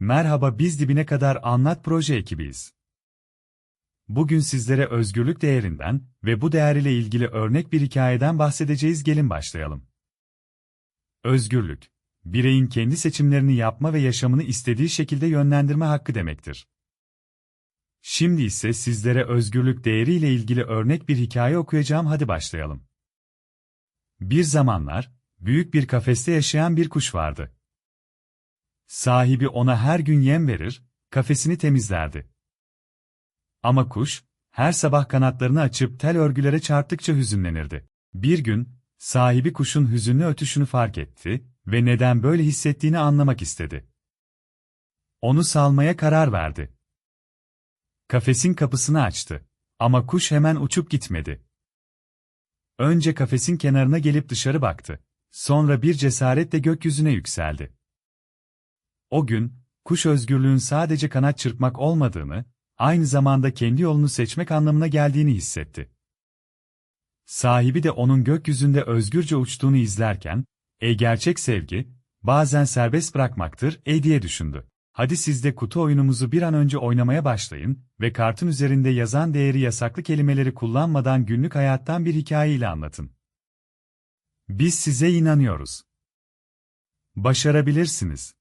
Merhaba biz dibine kadar anlat proje ekibiyiz. Bugün sizlere özgürlük değerinden ve bu değer ile ilgili örnek bir hikayeden bahsedeceğiz gelin başlayalım. Özgürlük, bireyin kendi seçimlerini yapma ve yaşamını istediği şekilde yönlendirme hakkı demektir. Şimdi ise sizlere özgürlük değeri ile ilgili örnek bir hikaye okuyacağım hadi başlayalım. Bir zamanlar, büyük bir kafeste yaşayan bir kuş vardı. Sahibi ona her gün yem verir, kafesini temizlerdi. Ama kuş, her sabah kanatlarını açıp tel örgülere çarptıkça hüzünlenirdi. Bir gün, sahibi kuşun hüzünlü ötüşünü fark etti ve neden böyle hissettiğini anlamak istedi. Onu salmaya karar verdi. Kafesin kapısını açtı. Ama kuş hemen uçup gitmedi. Önce kafesin kenarına gelip dışarı baktı. Sonra bir cesaretle gökyüzüne yükseldi. O gün, kuş özgürlüğün sadece kanat çırpmak olmadığını, aynı zamanda kendi yolunu seçmek anlamına geldiğini hissetti. Sahibi de onun gökyüzünde özgürce uçtuğunu izlerken, ey gerçek sevgi, bazen serbest bırakmaktır, ey diye düşündü. Hadi siz de kutu oyunumuzu bir an önce oynamaya başlayın ve kartın üzerinde yazan değeri yasaklı kelimeleri kullanmadan günlük hayattan bir hikaye anlatın. Biz size inanıyoruz. Başarabilirsiniz.